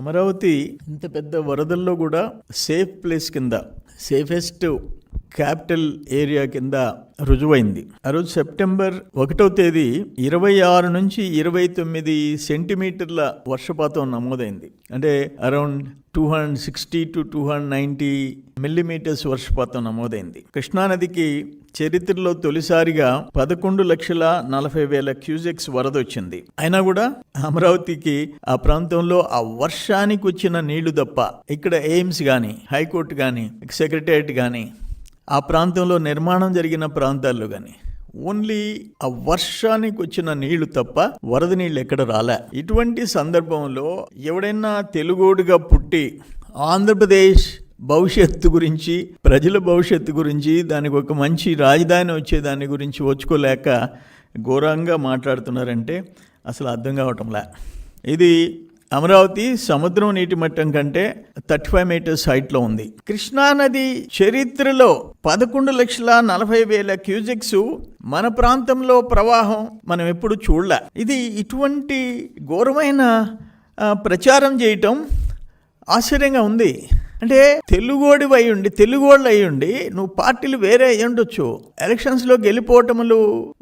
అమరావతి ఇంత పెద్ద వరదల్లో కూడా సేఫ్ ప్లేస్ కింద సేఫెస్ట్ క్యాపిటల్ ఏరియా కింద రుజువైంది. ఆ రోజు సెప్టెంబర్ ఒకటవ తేదీ ఇరవై ఆరు నుంచి ఇరవై తొమ్మిది సెంటీమీటర్ల వర్షపాతం నమోదైంది. అంటే around two hundred sixty to two hundred ninety millimetres వర్షపాతం నమోదైంది. కృష్ణానదికి చరిత్రలో తొలిసారిగా పదకొండు లక్షల నలభై వేల క్యూజెక్స్ వరద వచ్చింది. అయినా కూడా అమరావతికి ఆ ప్రాంతంలో ఆ వర్షానికి వచ్చిన నీళ్ళు తప్ప ఇక్కడ ఎయిమ్స్ కానీ హైకోర్టు కానీ సెక్రటరియట్ కానీ ఆ ప్రాంతంలో నిర్మాణం జరిగిన ప్రాంతాల్లో కానీ ఓన్లీ ఆ వర్షానికి వచ్చిన నీళ్ళు తప్ప వరద నీళ్ళు ఎక్కడ రాలే. ఇటువంటి సందర్భంలో ఎవడైనా తెలుగోడుగా పుట్టి ఆంధ్రప్రదేశ్ భవిష్యత్తు గురించి ప్రజల భవిష్యత్తు గురించి దానికి ఒక మంచి రాజధాని వచ్చే దాని గురించి వచ్చుకోలేక ఘోరంగా మాట్లాడుతున్నారంటే అసలు అర్థం కావటంలే. ఇది అమరావతి సముద్రం నీటి మట్టం కంటే థర్టీ ఫైవ్ మీటర్స్ హైట్లో ఉంది. కృష్ణానది చరిత్రలో పదకొండు లక్షల నలభై వేల క్యూజెక్స్ మన ప్రాంతంలో ప్రవాహం మనం ఎప్పుడు చూడలే. ఇది ఇటువంటి ఘోరమైన ప్రచారం చేయటం ఆశ్చర్యంగా ఉంది. అంటే తెలుగోడి అయ్యుండి తెలుగోళ్ళు అయ్యుండి నువ్వు పార్టీలు వేరే అయ్యుండొచ్చు ఎలక్షన్స్లో గెలిపోవటములు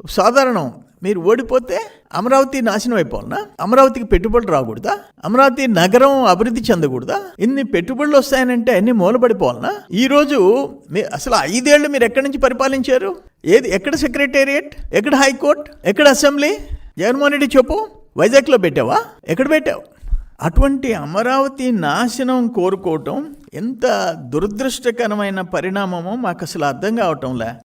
సాధారణం. మీరు ఓడిపోతే అమరావతి నాశనం అయిపోవాలనా? అమరావతికి పెట్టుబడులు రాకూడదా? అమరావతి నగరం అభివృద్ధి చెందకూడదా? ఇన్ని పెట్టుబడులు వస్తాయనంటే అన్ని మూలపడిపోవాలనా ఈ రోజు మీ అసలు ఐదేళ్ళు మీరు ఎక్కడి నుంచి పరిపాలించారు? ఏది ఎక్కడ సెక్రటేరియట్? ఎక్కడ హైకోర్టు? ఎక్కడ అసెంబ్లీ? జగన్మోహన్ రెడ్డి చెప్పు. వైజాగ్లో పెట్టావా? ఎక్కడ పెట్టావు? అటువంటి అమరావతి నాశనం కోరుకోవటం ఎంత దురదృష్టకరమైన పరిణామమో మాకు అసలు అర్థం కావటంలే.